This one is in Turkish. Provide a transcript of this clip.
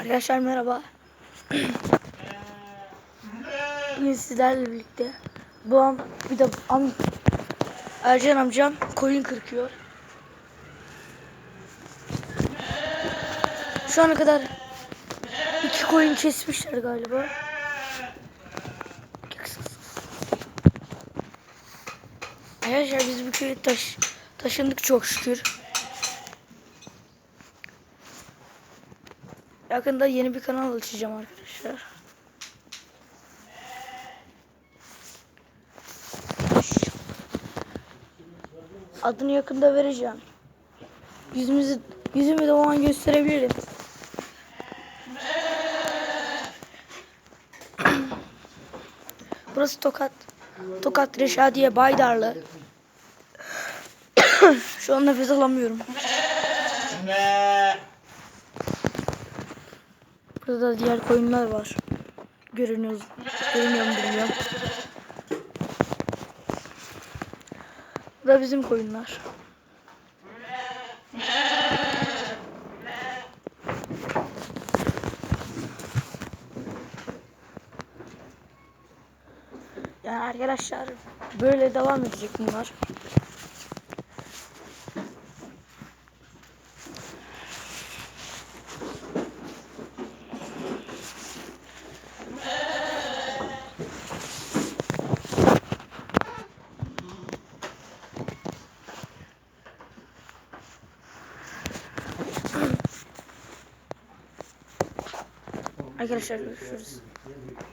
Arkadaşlar merhaba. Bugün sizlerle birlikte bu an bir de am Ercan amcam koyun kırkıyor. Şu ana kadar iki koyun kesmişler galiba. Arkadaşlar biz bu köye taş, taşındık çok şükür. Yakında yeni bir kanal açacağım arkadaşlar. Adını yakında vereceğim. Yüzümüzü yüzümü de o an gösterebilirim. Burası Tokat. Tokat Reşadiye Baydarlı. Şu an nefes alamıyorum. Burada da diğer koyunlar var. Görünüyor. Görünüyor mu bilmiyorum. Bu da bizim koyunlar. Yani arkadaşlar böyle devam edecek bunlar. Arkadaşlar görüşürüz.